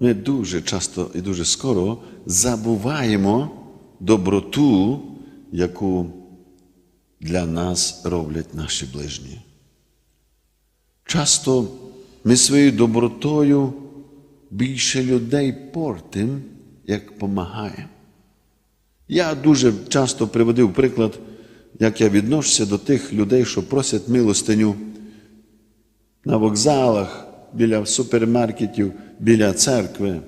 Ми дуже часто і дуже скоро забуваємо доброту, яку для нас роблять наші ближні. Часто ми своєю добротою більше людей портим, як помагаємо. Я дуже часто приводив приклад, як я відношуся до тих людей, що просять милостиню на вокзалах, біля супермаркетів, біля церкви.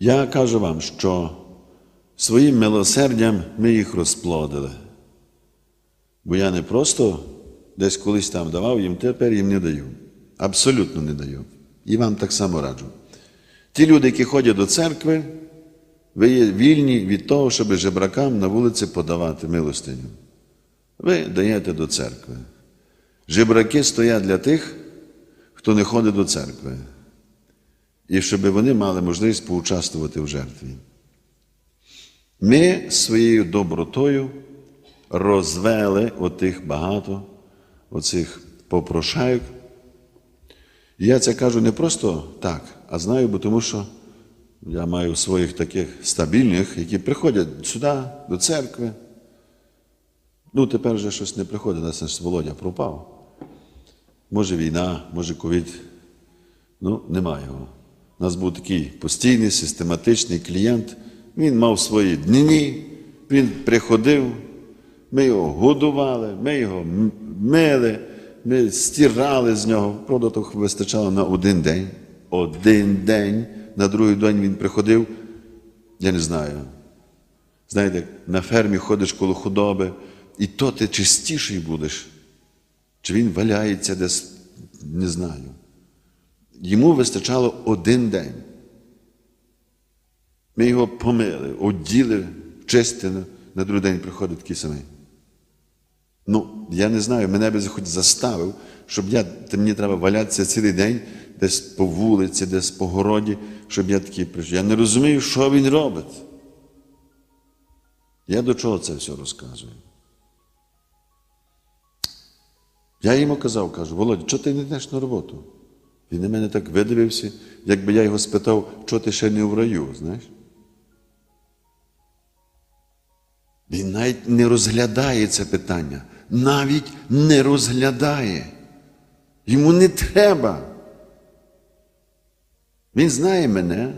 Я кажу вам, що своїм милосердям ми їх розплодили. Бо я не просто десь колись там давав їм, тепер їм не даю. Абсолютно не даю. І вам так само раджу. Ті люди, які ходять до церкви, ви є вільні від того, щоб жебракам на вулиці подавати милостиню. Ви даєте до церкви. Жебраки стоять для тих, хто не ходить до церкви. І щоб вони мали можливість поучаствувати в жертві. Ми своєю добротою розвели отих багато, оцих попрошайок. І я це кажу не просто так, а знаю, бо тому що я маю своїх таких стабільних, які приходять сюди, до церкви. Ну, тепер вже щось не приходить, нас Володя пропав. Може війна, може ковід. Ну, немає його. У нас був такий постійний, систематичний клієнт. Він мав свої дні, він приходив, ми його годували, ми його мили, ми стирали з нього. Правда, то вистачало на один день. Один день. На другий день він приходив, я не знаю. Знаєте, на фермі ходиш коло худоби, і то ти чистіший будеш. Чи він валяється десь, не знаю. Йому вистачало один день. Ми його помили, оділи, чистили, на другий день приходить такий самий. Ну, я не знаю, мене би хоч заставив, щоб я, мені треба валятися цілий день десь по вулиці, десь по городі, щоб я такий прийшов. Я не розумію, що він робить. Я до чого це все розказую? Я йому казав, кажу, Володя, чого ти не йдеш на роботу? Він на мене так видивився, якби я його спитав, чого ти ще не в раю, знаєш? Він навіть не розглядає це питання, навіть не розглядає. Йому не треба. Він знає мене,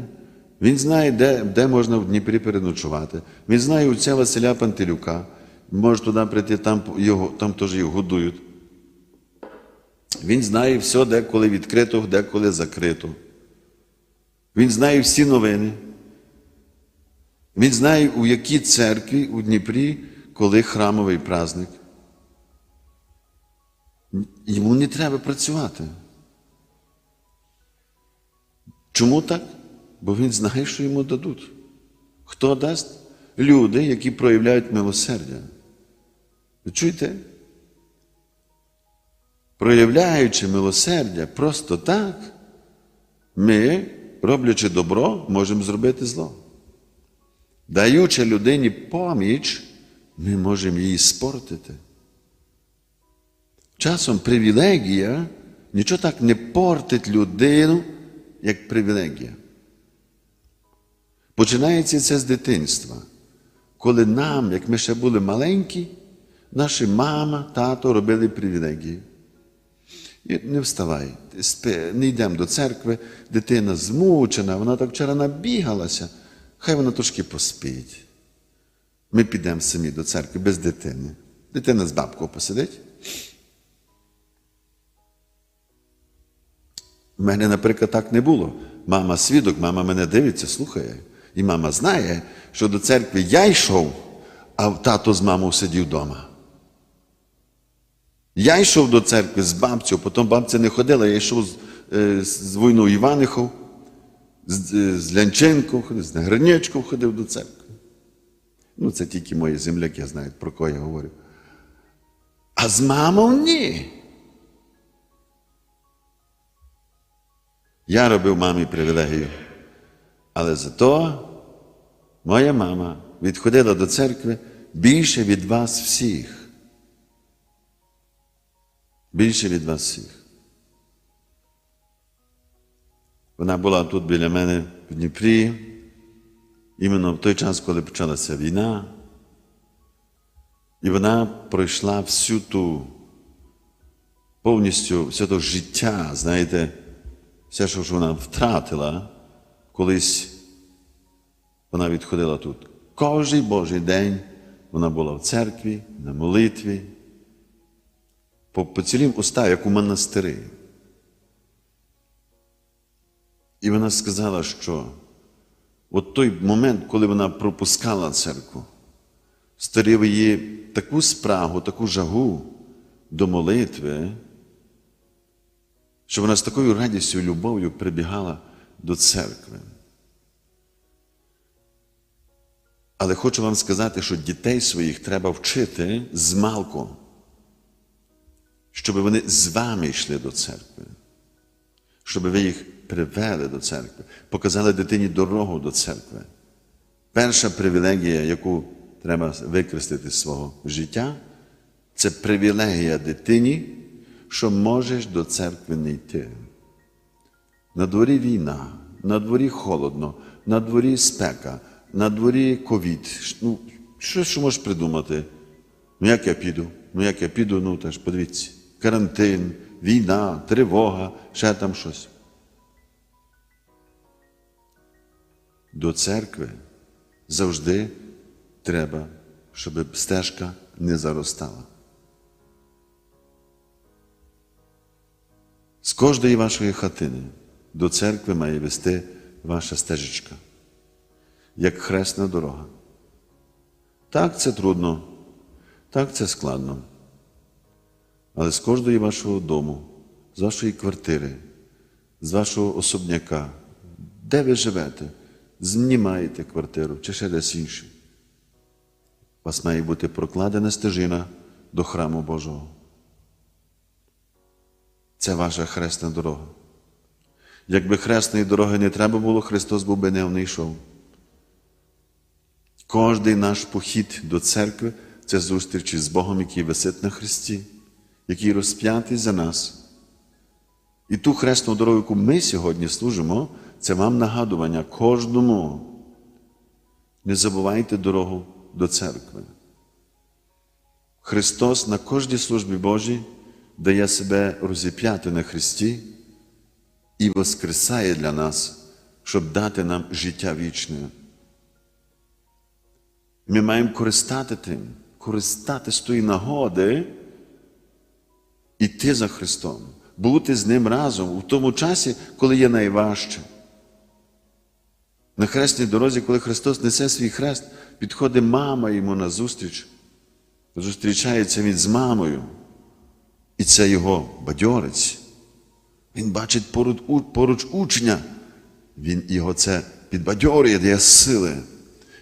він знає, де, де можна в Дніпрі переночувати. Він знає отця Василя Пантелюка. Може туди прийти, там, його, там теж його годують. Він знає все, де коли відкрито, де коли закрито. Він знає всі новини. Він знає, у якій церкві у Дніпрі, коли храмовий праздник. Йому не треба працювати. Чому так? Бо він знає, що йому дадуть. Хто дасть? Люди, які проявляють милосердя. Ви чуєте? Проявляючи милосердя просто так, ми, роблячи добро, можемо зробити зло. Даючи людині поміч, ми можемо її спортити. Часом привілегія нічого так не портить людину, як привілегія. Починається це з дитинства. Коли нам, як ми ще були маленькі, наші мама, тато робили привілегії. І не вставай, спи, не йдемо до церкви, дитина змучена, вона так вчора набігалася, хай вона трошки поспить. Ми підемо самі до церкви без дитини. Дитина з бабкою посидить. У мене, наприклад, так не було. Мама свідок, мама мене дивиться, слухає. І мама знає, що до церкви я йшов, а тато з мамою сидів вдома. Я йшов до церкви з бабцю, потім бабця не ходила, я йшов з, е, з війну Іванихов, з, е, з Лянченком, з Негринячком ходив до церкви. Ну, це тільки мої земляки знають, про кого я говорю. А з мамою ні. Я робив мамі привілегію. Але зато моя мама відходила до церкви більше від вас всіх. Більше від вас всіх. Вона була тут біля мене в Дніпрі, іменно в той час, коли почалася війна. І вона пройшла всю ту повністю все то життя, знаєте, все, що вона втратила, колись вона відходила тут. Кожний Божий день вона була в церкві, на молитві, по, по цілім уста, як у монастирі. І вона сказала, що от той момент, коли вона пропускала церкву, створив її таку спрагу, таку жагу до молитви, що вона з такою радістю і любов'ю прибігала до церкви. Але хочу вам сказати, що дітей своїх треба вчити з малку, щоб вони з вами йшли до церкви, щоб ви їх привели до церкви, показали дитині дорогу до церкви. Перша привілегія, яку треба використати з свого життя, це привілегія дитині, що можеш до церкви не йти. На дворі війна, на дворі холодно, на дворі спека, на дворі ковід. Ну, що що можеш придумати? Ну, як я піду? Ну, як я піду, ну теж подивіться. Карантин, війна, тривога, ще там щось. До церкви завжди треба, щоб стежка не заростала. З кожної вашої хатини до церкви має вести ваша стежечка, як хресна дорога. Так, це трудно, так це складно. Але з кожної вашого дому, з вашої квартири, з вашого особняка, де ви живете, знімаєте квартиру чи ще десь інше. У вас має бути прокладена стежина до храму Божого. Це ваша хресна дорога. Якби хресної дороги не треба було, Христос був би не йшов. Кожний наш похід до церкви це зустріч з Богом, який висить на Христі, який розп'ятий за нас. І ту хресну дорогу, яку ми сьогодні служимо, це вам нагадування кожному. Не забувайте дорогу до церкви. Христос на кожній службі Божій дає себе розіп'яти на Христі і воскресає для нас, щоб дати нам життя вічне. Ми маємо користати тим, користати з тої нагоди, іти за Христом, бути з Ним разом у тому часі, коли є найважче. На хресній дорозі, коли Христос несе свій хрест, підходить мама йому на зустріч, зустрічається він з мамою. І це його бадьорець. Він бачить поруч, поруч учня. Він його це підбадьорює, дає сили.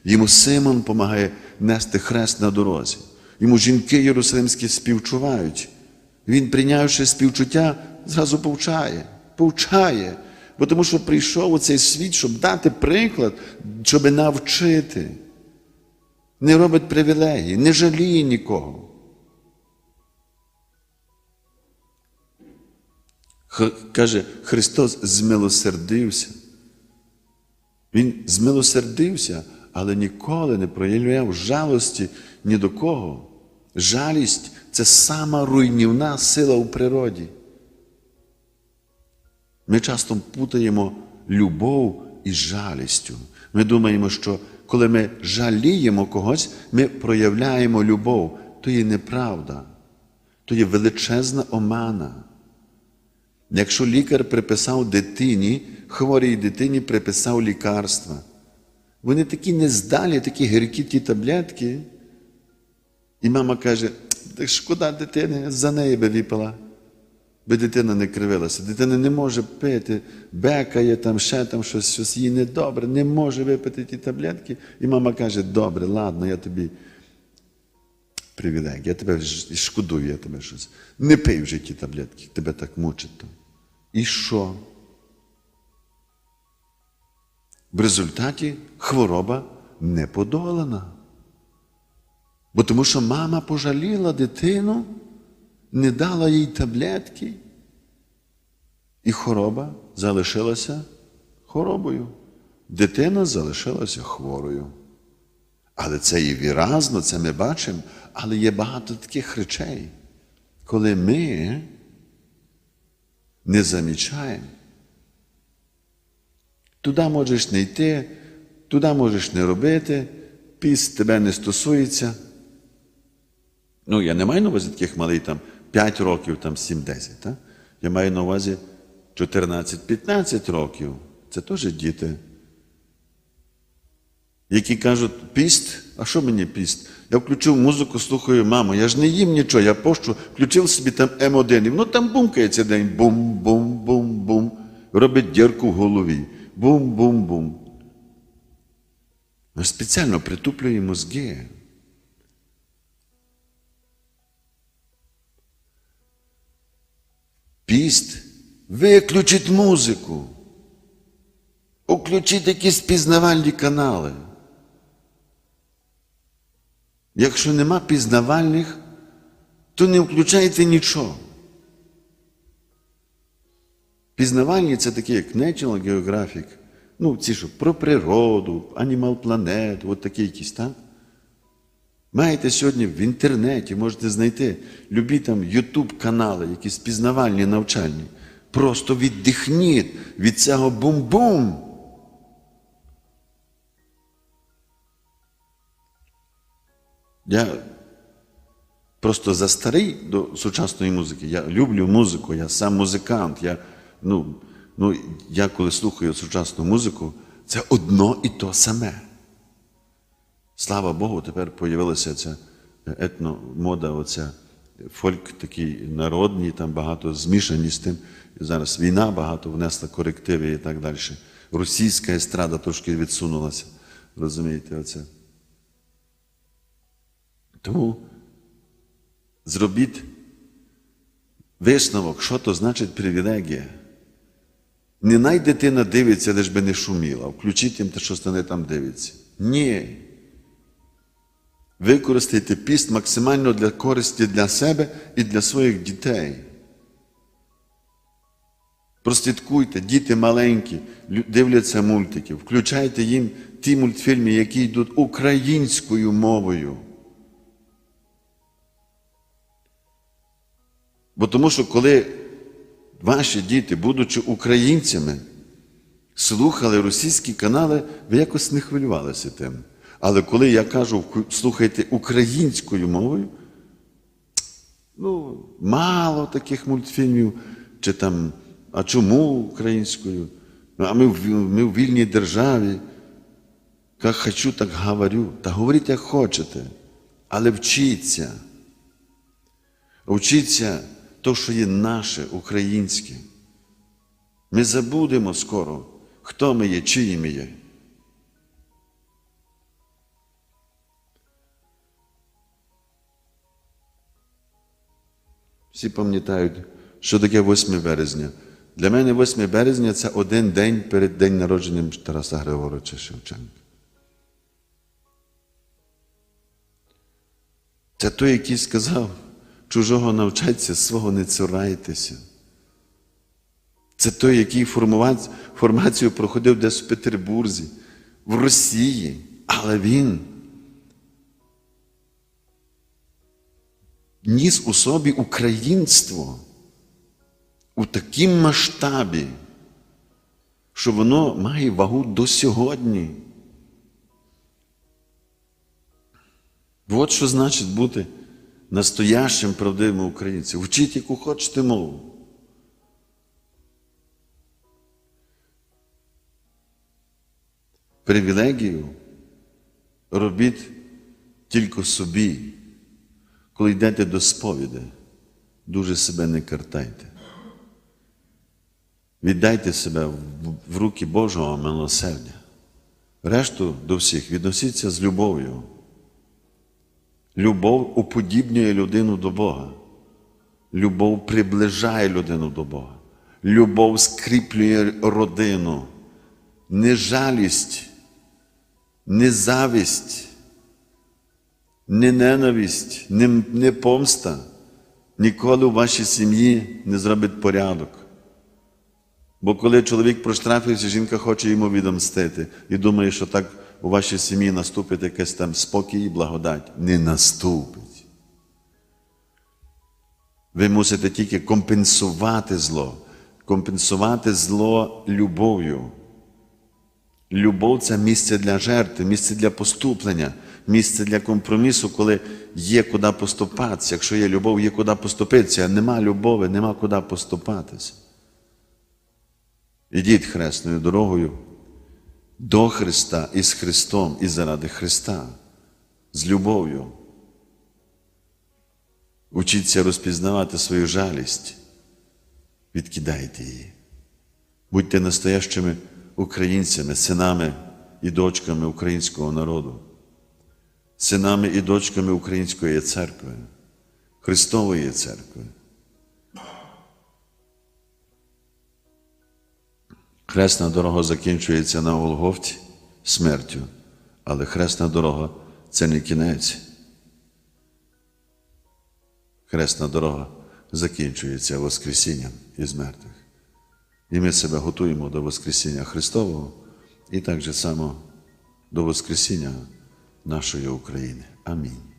Йому Симон допомагає нести хрест на дорозі. Йому жінки єрусалимські співчувають. Він, прийнявши співчуття, зразу повчає, повчає. Бо тому що прийшов у цей світ, щоб дати приклад, щоб навчити. Не робить привілегії, не жаліє нікого. Каже, Христос змилосердився. Він змилосердився, але ніколи не проявляв жалості ні до кого. Жалість це сама руйнівна сила у природі. Ми часто путаємо любов із жалістю. Ми думаємо, що коли ми жаліємо когось, ми проявляємо любов. То є неправда, то є величезна омана. Якщо лікар приписав дитині, хворій дитині приписав лікарства, вони такі нездалі, такі гіркі ті таблетки. І мама каже, шкода дитини, за неї би випила, би дитина не кривилася. Дитина не може пити, бекає там, ще там щось, щось їй недобре, не може випити ті таблетки. І мама каже, добре, ладно, я тобі привілегія, я тебе шкодую, я тебе щось. Не пий вже ті таблетки, тебе так мучить. там. І що? В результаті хвороба не подолана. Бо тому що мама пожаліла дитину, не дала їй таблетки, і хвороба залишилася хворобою. Дитина залишилася хворою. Але це і виразно, це ми бачимо, але є багато таких речей, коли ми не замічаємо. Туди можеш не йти, туди можеш не робити, піст тебе не стосується. Ну, я не маю на увазі таких малий там 5 років, там 7-10. Так? Я маю на увазі 14-15 років. Це теж діти. Які кажуть, піст, а що мені піст? Я включив музику, слухаю, мамо, я ж не їм нічого, я пощу, включив собі там М1, і воно там бумкає цей день. Бум-бум-бум-бум. Робить дірку в голові. Бум-бум-бум. Ми спеціально притуплює мозги. Піст виключить музику. Включіть якісь пізнавальні канали. Якщо нема пізнавальних, то не включайте нічого. Пізнавальні це такі, як National Geographic, ну, ці що про природу, Animal Planet, от такі якісь, так? Маєте сьогодні в інтернеті, можете знайти любі там YouTube канали, якісь пізнавальні, навчальні. Просто віддихніть від цього бум-бум. Я просто за старий до сучасної музики. Я люблю музику, я сам музикант. Я, ну, ну, я коли слухаю сучасну музику, це одно і то саме. Слава Богу, тепер появилася ця етномода, оця фольк такий народний, там багато змішані з тим. Зараз війна багато внесла корективи і так далі. Російська естрада трошки відсунулася. Розумієте, оце. Тому зробіть висновок, що то значить привілегія. Не най дитина дивиться, лиш би не шуміла, включіть їм те, що стане там дивиться. Ні. Використайте піст максимально для користі для себе і для своїх дітей. Прослідкуйте, діти маленькі, дивляться мультики, включайте їм ті мультфільми, які йдуть українською мовою. Бо тому що коли ваші діти, будучи українцями, слухали російські канали, ви якось не хвилювалися тим. Але коли я кажу, слухайте українською мовою, ну, мало таких мультфільмів, чи там, а чому українською? А ми ми в вільній державі. Як хочу, так говорю. Та говоріть, як хочете, але вчіться. Вчіться то, що є наше українське. Ми забудемо скоро, хто ми є, чиї ми є. Всі пам'ятають, що таке 8 березня. Для мене 8 березня це один день перед день народженням Тараса Григоровича Шевченка. Це той, який сказав, чужого навчаться, свого не цурайтеся. Це той, який формацію проходив десь в Петербурзі, в Росії, але він ніс у собі українство у такому масштабі, що воно має вагу до сьогодні. От що значить бути настоящим правдивим українцем. Вчіть, яку хочете мову. Привілегію робіть тільки собі. Коли йдете до сповіді, дуже себе не картайте. Віддайте себе в руки Божого милосердя. Решту до всіх відносіться з любов'ю. Любов уподібнює людину до Бога. Любов приближає людину до Бога. Любов скріплює родину. Не жалість, не завість, не ненависть, не, не помста ніколи у вашій сім'ї не зробить порядок. Бо коли чоловік проштрафився, жінка хоче йому відомстити і думає, що так у вашій сім'ї наступить якийсь там спокій і благодать. Не наступить. Ви мусите тільки компенсувати зло, компенсувати зло любов'ю. Любов це місце для жертви, місце для поступлення, місце для компромісу, коли є куди поступатися. Якщо є любов, є куди поступитися, нема любові, нема куди поступатися. Ідіть хресною дорогою до Христа і з Христом, і заради Христа, з любов'ю. Учіться розпізнавати свою жалість, відкидайте її. Будьте настоящими українцями, синами і дочками українського народу, синами і дочками Української церкви, Христової церкви. Хресна дорога закінчується на Голгофті смертю, але хресна дорога це не кінець. Хресна дорога закінчується Воскресінням із мертвих. І ми себе готуємо до Воскресіння Христового і так же само до Воскресіння нашої України. Амінь.